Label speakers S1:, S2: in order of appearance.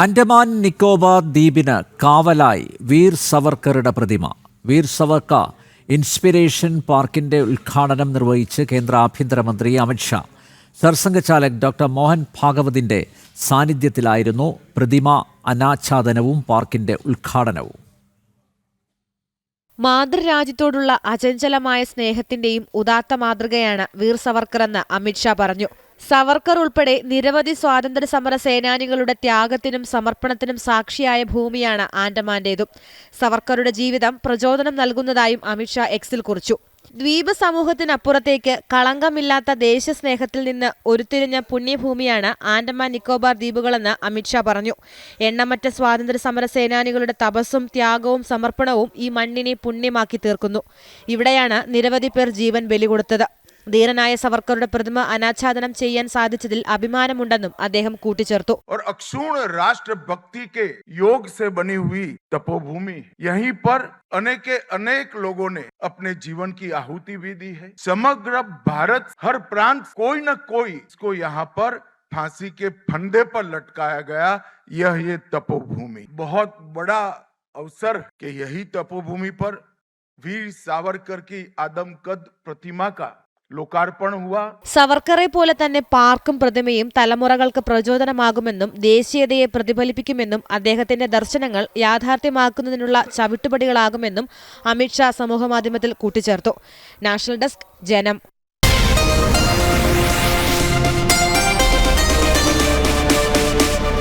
S1: ആൻഡമാൻ നിക്കോബാർ ദ്വീപിന് കാവലായി വീർ സവർക്കറുടെ പ്രതിമ. വീർ സവർക്ക ഇൻസ്പിരേഷൻ പാർക്കിന്റെ ഉദ്ഘാടനം നിർവഹിച്ച് കേന്ദ്ര ആഭ്യന്തരമന്ത്രി അമിത്ഷാ സർസംഘചാലക് ഡോക്ടർ മോഹൻ ഭാഗവതിന്റെ സാന്നിധ്യത്തിലായിരുന്നു പ്രതിമ അനാച്ഛാദനവും പാർക്കിന്റെ ഉദ്ഘാടനവും.
S2: മാതൃരാജ്യത്തോടുള്ള അചഞ്ചലമായ സ്നേഹത്തിന്റെയും ഉദാത്ത മാതൃകയാണ് വീർ സവർക്കർ എന്ന് അമിത്ഷാ പറഞ്ഞു. സവർക്കർ ഉൾപ്പെടെ നിരവധി സ്വാതന്ത്ര്യ സമര സേനാനികളുടെ ത്യാഗത്തിനും സമർപ്പണത്തിനും സാക്ഷിയായ ഭൂമിയാണ് ആൻഡമാന്റേതും സവർക്കറുടെ ജീവിതം പ്രചോദനം നൽകുന്നതായും അമിത്ഷാ എക്സിൽ കുറിച്ചു. ദ്വീപ് സമൂഹത്തിനപ്പുറത്തേക്ക് കളങ്കമില്ലാത്ത ദേശസ്നേഹത്തിൽ നിന്ന് ഉരുത്തിരിഞ്ഞ പുണ്യഭൂമിയാണ് ആൻഡമാൻ നിക്കോബാർ ദ്വീപുകളെന്ന് അമിത്ഷാ പറഞ്ഞു. എണ്ണമറ്റ സ്വാതന്ത്ര്യ സമര സേനാനികളുടെ തപസ്സും ത്യാഗവും സമർപ്പണവും ഈ മണ്ണിനെ പുണ്യമാക്കി തീർക്കുന്നു. ഇവിടെയാണ് നിരവധി പേർ ജീവൻ ബലി കൊടുത്തത് ധീരനായ സവർക്കറുടെ പ്രതിമ അനാച്ഛാദനം ചെയ്യാൻ സാധിച്ചതിൽ അഭിമാനമുണ്ടെന്നും അദ്ദേഹം കൂട്ടിച്ചേർത്തു
S3: और अक्षुण राष्ट्र भक्ति के योग से बनी हुई तपोभूमि यहीं पर अनेक अनेक लोगों ने अपने जीवन की आहुति भी दी है समग्र भारत हर प्रांत कोई न कोई इसको यहाँ पर फांसी के फंदे पर लटकाया गया यह ये तपोभूमि बहुत बड़ा अवसर कि यही तपोभूमि पर वीर सावरकर की आदमकद प्रतिमा का ലോകാർപ്പണം
S2: സവർക്കറെ പോലെ തന്നെ പാർക്കും പ്രതിമയും തലമുറകൾക്ക് പ്രചോദനമാകുമെന്നും ദേശീയതയെ പ്രതിഫലിപ്പിക്കുമെന്നും അദ്ദേഹത്തിന്റെ ദർശനങ്ങൾ യാഥാർത്ഥ്യമാക്കുന്നതിനുള്ള ചവിട്ടുപടികളാകുമെന്നും അമിത്ഷാ സമൂഹമാധ്യമത്തിൽ കൂട്ടിച്ചേർത്തു. നാഷണൽ ഡെസ്ക് ജനം.